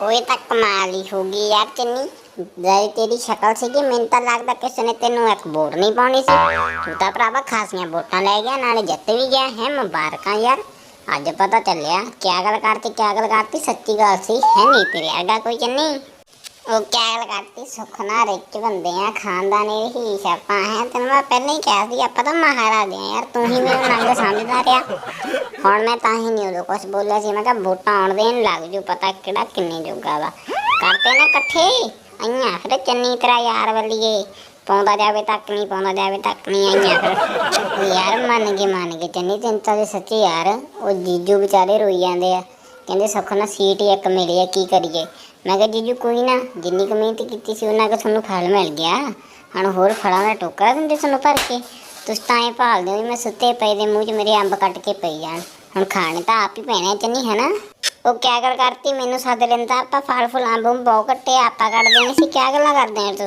ਓਏ ਤਾਂ ਕਮਾਲ ਹੀ ਹੋ ਗਈ ਯਾਰ ਚੰਨੀ। ਜਾਈ ਤੇਰੀ ਸ਼ਕਲ ਸੀਗੀ, ਮੈਨੂੰ ਤਾਂ ਲੱਗਦਾ ਕਿਸੇ ਨੇ ਤੈਨੂੰ ਇੱਕ ਵੋਟ ਨਹੀਂ ਪਾਉਣੀ ਸੀ। ਤੂੰ ਤਾਂ ਭਰਾਵਾ ਖਾਸੀਆਂ ਵੋਟਾਂ ਲੈ ਗਿਆ, ਨਾਲੇ ਜਿੱਤ ਵੀ ਗਿਆ, ਹੈ ਮੁਬਾਰਕਾਂ ਯਾਰ। ਅੱਜ ਪਤਾ ਚੱਲਿਆ, ਕਿਆ ਗੱਲ ਕਰਤੀ, ਕਿਆ ਗੱਲ ਕਰਤੀ, ਸੱਚੀ ਗੱਲ ਸੀ, ਹੈ ਨਹੀਂ ਤੇਰੇ ਵਰਗਾ ਕੋਈ ਚੰਨੀ। ਉਹ ਕਿਆ ਗੱਲ ਕਰਤੀ, ਸੁੱਖ ਨਾਲ ਰਿਚ ਬੰਦੇ ਆ, ਖਾਨਦਾਨੀ ਹੀ ਛਾਪਾਂ ਹੈ, ਤੈਨੂੰ ਮੈਂ ਪਹਿਲਾਂ ਹੀ ਕਿਹਾ ਸੀ, ਆਪਾਂ ਤਾਂ ਮਹਾਰਾਜੇ ਆ ਯਾਰ, ਤੂੰ ਹੀ ਮੈਨੂੰ ਨੰਗ ਸਮਝਦਾ ਰਿਹਾ। ਹੁਣ ਮੈਂ ਤਾਂ ਹੀ ਨਹੀਂ ਉਦੋਂ ਕੁਝ ਬੋਲਿਆ ਸੀ, ਮੈਂ ਕਿਹਾ ਵੋਟਾਂ ਆਉਣ ਦੇਣ ਲੱਗ ਜੂ, ਪਤਾ ਕਿਹੜਾ ਕਿੰਨੇ ਜੋਗਾ ਵਾ। ਕਰਦੇ ਨਾ ਇਕੱਠੇ ਆਈਆਂ ਫਿਰ ਚੰਨੀ ਤੇਰਾ ਯਾਰ ਵੱਲੀਏ, ਪਾਉਂਦਾ ਜਾਵੇ ਤੱਕ ਨਹੀਂ, ਪਾਉਂਦਾ ਜਾਵੇ ਤੱਕ ਨਹੀਂ ਆਈਆਂ ਯਾਰ ਮੰਨ ਗਏ ਮੰਨ ਗਏ, ਚੰਨੀ ਚਿੰਤਾ ਦੇ ਸੱਚੇ ਯਾਰ, ਉਹ ਜੀਜੂ ਵਿਚਾਰੇ ਰੋਈ ਜਾਂਦੇ ਆ। ਕਹਿੰਦੇ ਸੁੱਖ ਨਾਲ ਸੀਟ ਹੀ ਇੱਕ ਮਿਲੀ ਆ, ਕੀ ਕਰੀਏ? ਮੈਂ ਕਿਹਾ ਜੀਜੂ ਕੋਈ ਨਾ, ਜਿੰਨੀ ਕੁ ਮਿਹਨਤ ਕੀਤੀ ਸੀ, ਉਹਨਾਂ ਕੁ ਤੁਹਾਨੂੰ ਫਲ ਮਿਲ ਗਿਆ। ਹੁਣ ਹੋਰ ਫਲਾਂ ਦਾ ਟੋਕਰਾ ਦਿੰਦੇ ਤੁਹਾਨੂੰ ਭਰ ਕੇ। ਤੁਸੀਂ ਤਾਂ ਇਹ ਭਾਲਦੇ ਹੋ ਵੀ ਮੈਂ ਸੁੱਤੇ ਪਏ ਦੇ ਮੂੰਹ 'ਚ ਮੇਰੇ ਅੰਬ ਕੱਟ ਕੇ ਪਈ ਜਾਣ ਹੁਣ ਖਾਣੇ ਤਾਂ ਆਪ ਹੀ ਪੈਣੇ ਆ ਚੰਨੀ ਹੈ ਨਾ ਉਹ ਕਿਆ ਗੱਲ ਕਰਤੀ, ਮੈਨੂੰ ਸੱਦ ਲੈਂਦਾ, ਆਪਾਂ ਫਲ ਫੁੱਲ ਅੰਬ ਬਹੁਤ ਕੱਟੇ, ਆਪਾਂ ਕੱਢ ਦੇਣੇ ਸੀ, ਕਿਆ ਗੱਲਾਂ ਕਰਦੇ ਆ ਤੁਸੀਂ?